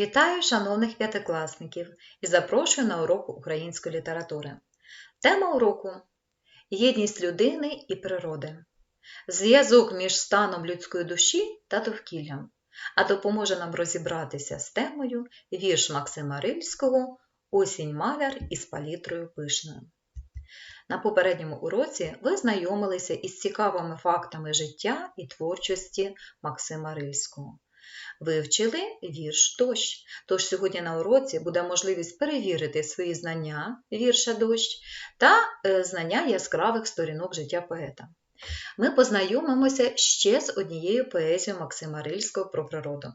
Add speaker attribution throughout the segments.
Speaker 1: Вітаю шановних п'ятикласників і запрошую на урок української літератури. Тема уроку Єдність людини і природи. Зв'язок між станом людської душі та довкіллям, а допоможе нам розібратися з темою вірш Максима Рильського Осінь маляр із палітрою пишною. На попередньому уроці ви знайомилися із цікавими фактами життя і творчості Максима Рильського. Вивчили вірш дощ. Тож сьогодні на уроці буде можливість перевірити свої знання вірша дощ та е, знання яскравих сторінок життя поета. Ми познайомимося ще з однією поезією Максима Рильського про природу.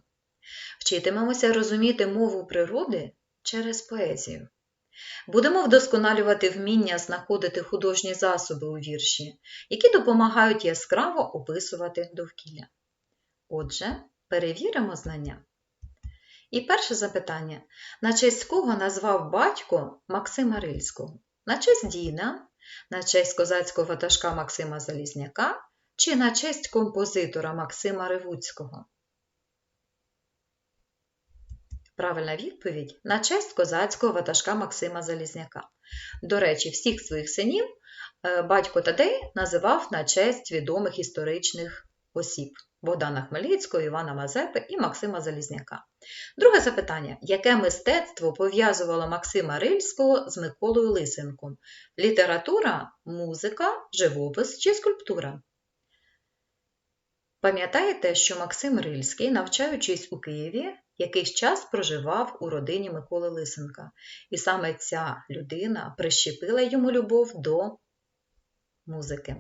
Speaker 1: Вчитимемося розуміти мову природи через поезію. Будемо вдосконалювати вміння знаходити художні засоби у вірші, які допомагають яскраво описувати довкілля. Отже, Перевіримо знання. І перше запитання: на честь кого назвав батько Максима Рильського? На честь Діна, на честь козацького ватажка Максима Залізняка чи на честь композитора Максима Ревуцького? Правильна відповідь на честь козацького ватажка Максима Залізняка. До речі, всіх своїх синів е, батько Тадей називав на честь відомих історичних осіб. Богдана Хмельницького, Івана Мазепи і Максима Залізняка. Друге запитання: яке мистецтво пов'язувало Максима Рильського з Миколою Лисенком? Література, музика, живопис чи скульптура? Пам'ятаєте, що Максим Рильський, навчаючись у Києві, якийсь час проживав у родині Миколи Лисенка, і саме ця людина прищепила йому любов до музики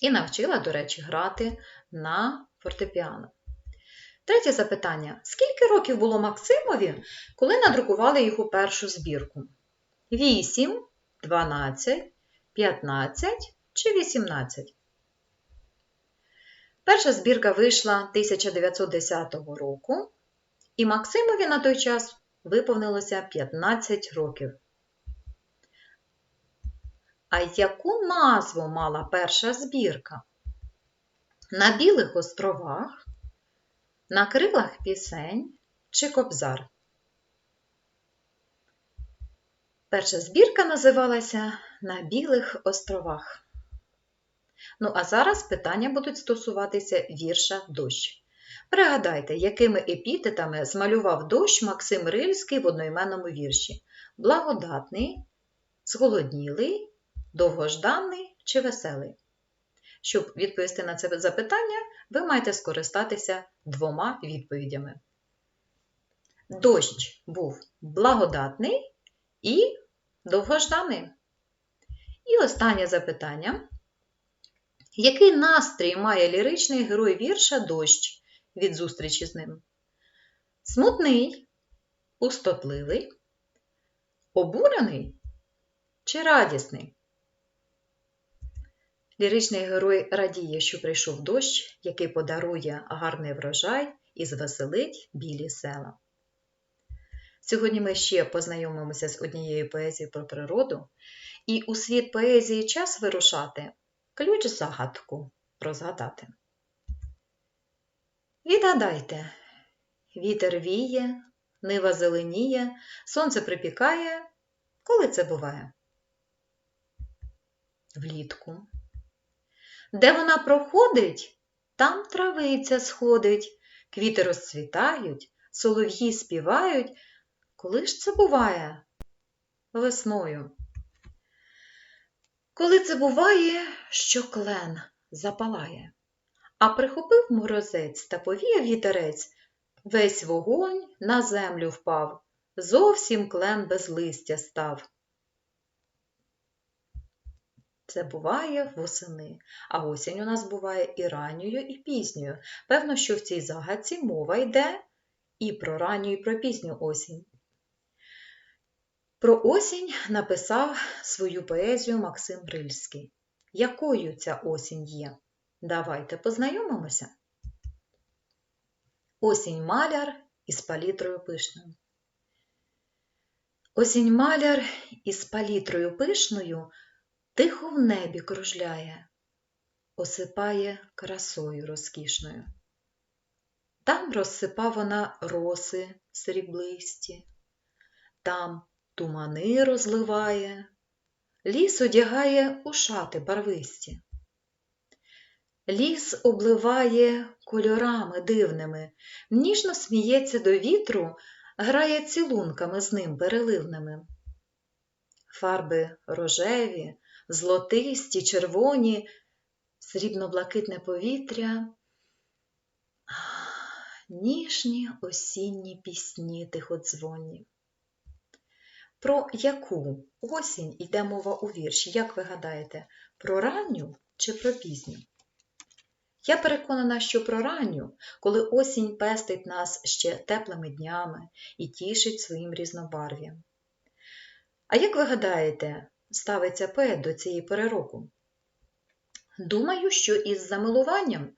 Speaker 1: і навчила, до речі, грати на фортепіано. Третє запитання: скільки років було Максимові, коли надрукували його першу збірку? 8, 12, 15 чи 18? Перша збірка вийшла 1910 року, і Максимові на той час виповнилося 15 років. А яку назву мала перша збірка? На Білих островах, на крилах пісень чи кобзар? Перша збірка називалася На Білих островах. Ну, а зараз питання будуть стосуватися вірша дощ. Пригадайте, якими епітетами змалював дощ Максим Рильський в одноіменному вірші: благодатний, зголоднілий довгожданий чи веселий? Щоб відповісти на це запитання, ви маєте скористатися двома відповідями. Дощ був благодатний і довгожданий. І останнє запитання. Який настрій має ліричний герой вірша дощ від зустрічі з ним? Смутний, пустотливий, обурений чи радісний? Ліричний герой радіє, що прийшов дощ, який подарує гарний врожай і звеселить білі села. Сьогодні ми ще познайомимося з однією поезією про природу, і у світ поезії час вирушати ключ загадку розгадати. Відгадайте, вітер віє, нива зеленіє, сонце припікає. Коли це буває? Влітку. Де вона проходить, там травиця сходить, квіти розцвітають, солов'ї співають. Коли ж це буває? Весною. Коли це буває, що клен запалає, а прихопив морозець та повіяв вітерець, весь вогонь на землю впав, зовсім клен без листя став. Це буває восени, а осінь у нас буває і ранньою, і пізньою. Певно, що в цій загадці мова йде і про ранню, і про пізню осінь. Про осінь написав свою поезію Максим Рильський. Якою ця осінь є? Давайте познайомимося. Осінь маляр із палітрою пишною. Осінь маляр із палітрою пишною тихо в небі кружляє, осипає красою розкішною. Там розсипа вона роси сріблисті, там тумани розливає, ліс одягає у шати барвисті. Ліс обливає кольорами дивними, ніжно сміється до вітру, грає цілунками з ним переливними. Фарби рожеві, золотисті, червоні, срібно-блакитне повітря, ніжні осінні пісні тиходзвонні. Про яку осінь йде мова у вірші, як ви гадаєте, про ранню чи про пізню? Я переконана, що про ранню, коли осінь пестить нас ще теплими днями і тішить своїм різнобарв'ям. А як ви гадаєте, ставиться поет до цієї пори року? Думаю, що із замилуванням,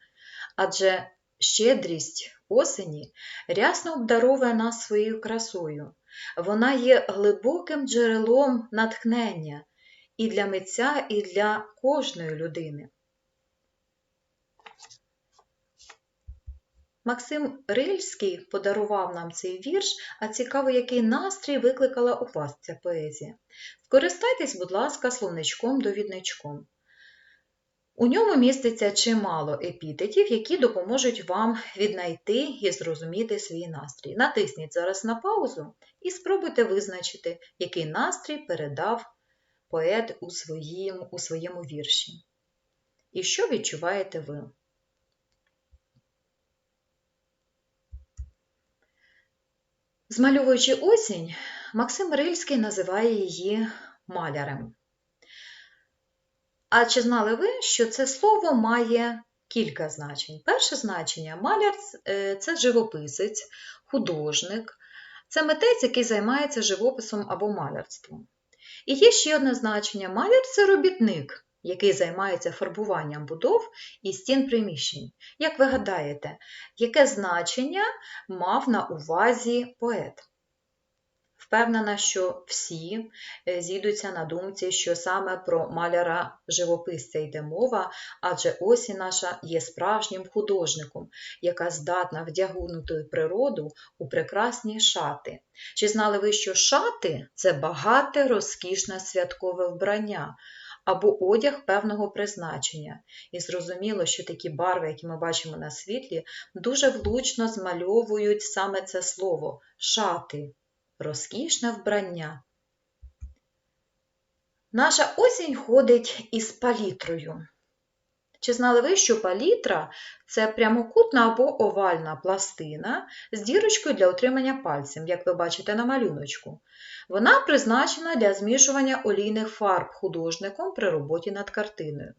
Speaker 1: адже щедрість осені рясно обдаровує нас своєю красою. Вона є глибоким джерелом натхнення і для митця, і для кожної людини. Максим Рильський подарував нам цей вірш, а цікаво, який настрій викликала у вас ця поезія. Скористайтесь, будь ласка, словничком-довідничком. У ньому міститься чимало епітетів, які допоможуть вам віднайти і зрозуміти свій настрій. Натисніть зараз на паузу і спробуйте визначити, який настрій передав поет у, своїм, у своєму вірші. І що відчуваєте ви? Змальовуючи осінь, Максим Рильський називає її малярем. А чи знали ви, що це слово має кілька значень? Перше значення маляр це живописець, художник, це митець, який займається живописом або малярством. І є ще одне значення маляр це робітник, який займається фарбуванням будов і стін приміщень. Як ви гадаєте, яке значення мав на увазі поет? Впевнена, що всі зійдуться на думці, що саме про маляра живописця йде мова, адже осінь наша є справжнім художником, яка здатна вдягнути природу у прекрасні шати. Чи знали ви, що шати це багате розкішне святкове вбрання? Або одяг певного призначення. І зрозуміло, що такі барви, які ми бачимо на світлі, дуже влучно змальовують саме це слово шати розкішне вбрання. Наша осінь ходить із палітрою. Чи знали ви, що палітра це прямокутна або овальна пластина з дірочкою для отримання пальцем, як ви бачите на малюночку. Вона призначена для змішування олійних фарб художником при роботі над картиною.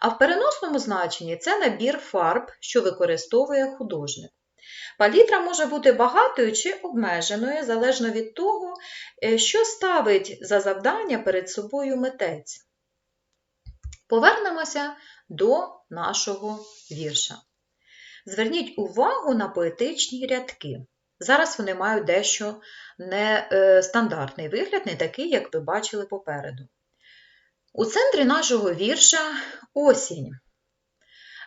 Speaker 1: А в переносному значенні це набір фарб, що використовує художник. Палітра може бути багатою чи обмеженою, залежно від того, що ставить за завдання перед собою митець. Повернемося до нашого вірша. Зверніть увагу на поетичні рядки. Зараз вони мають дещо нестандартний вигляд, не такий, як ви бачили попереду. У центрі нашого вірша осінь.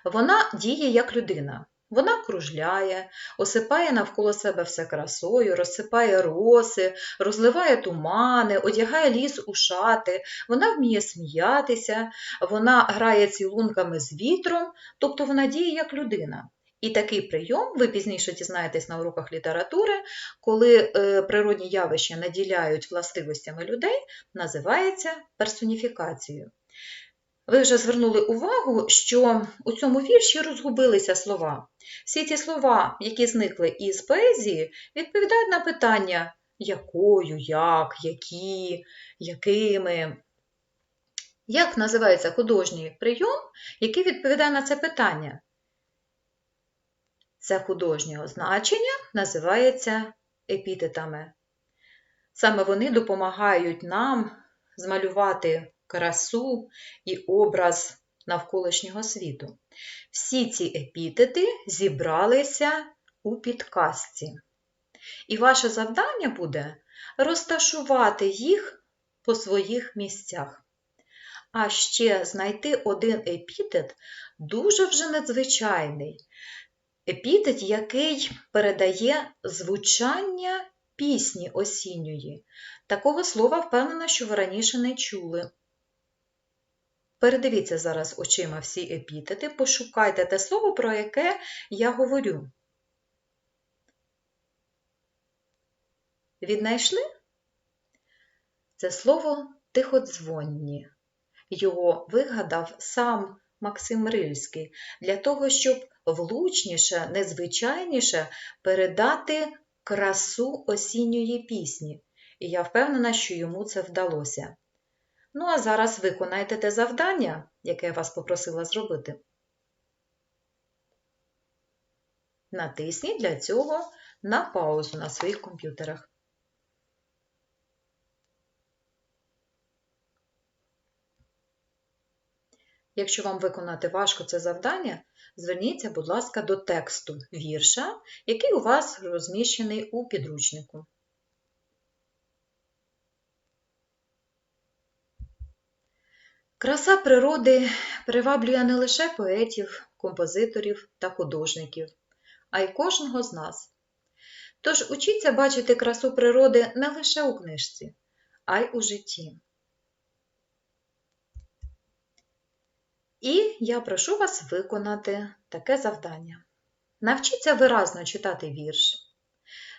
Speaker 1: Вона діє як людина. Вона кружляє, осипає навколо себе все красою, розсипає роси, розливає тумани, одягає ліс у шати, вона вміє сміятися, вона грає цілунками з вітром, тобто вона діє як людина. І такий прийом, ви пізніше дізнаєтесь на уроках літератури, коли е, природні явища наділяють властивостями людей, називається персоніфікацією. Ви вже звернули увагу, що у цьому вірші розгубилися слова. Всі ті слова, які зникли із поезії, відповідають на питання якою, як, які, якими. Як називається художній прийом, який відповідає на це питання? Це художнього значення називається епітетами. Саме вони допомагають нам змалювати красу і образ навколишнього світу. Всі ці епітети зібралися у підказці. І ваше завдання буде розташувати їх по своїх місцях. А ще знайти один епітет дуже вже надзвичайний. Епітет, який передає звучання пісні осінньої. Такого слова впевнена, що ви раніше не чули. Передивіться зараз очима всі епітети, пошукайте те слово, про яке я говорю. Віднайшли? Це слово тиходзвонні. Його вигадав сам Максим Рильський для того, щоб влучніше, незвичайніше передати красу осінньої пісні. І я впевнена, що йому це вдалося. Ну, а зараз виконайте те завдання, яке я вас попросила зробити. Натисніть для цього на паузу на своїх комп'ютерах. Якщо вам виконати важко це завдання, зверніться, будь ласка, до тексту вірша, який у вас розміщений у підручнику. Краса природи приваблює не лише поетів, композиторів та художників, а й кожного з нас. Тож учіться бачити красу природи не лише у книжці, а й у житті. І я прошу вас виконати таке завдання. Навчіться виразно читати вірш.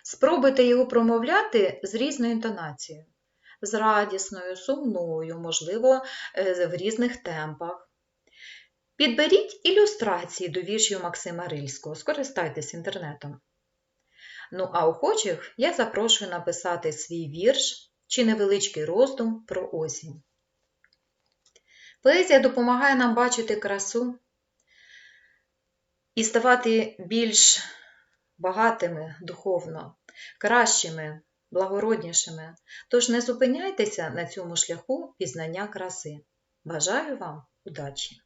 Speaker 1: Спробуйте його промовляти з різною інтонацією, з радісною, сумною, можливо, е, в різних темпах. Підберіть ілюстрації до віршів Максима Рильського, скористайтесь інтернетом. Ну, а охочих я запрошую написати свій вірш чи невеличкий роздум про осінь. Поезія допомагає нам бачити красу і ставати більш багатими духовно, кращими, благороднішими. Тож не зупиняйтеся на цьому шляху пізнання краси. Бажаю вам удачі!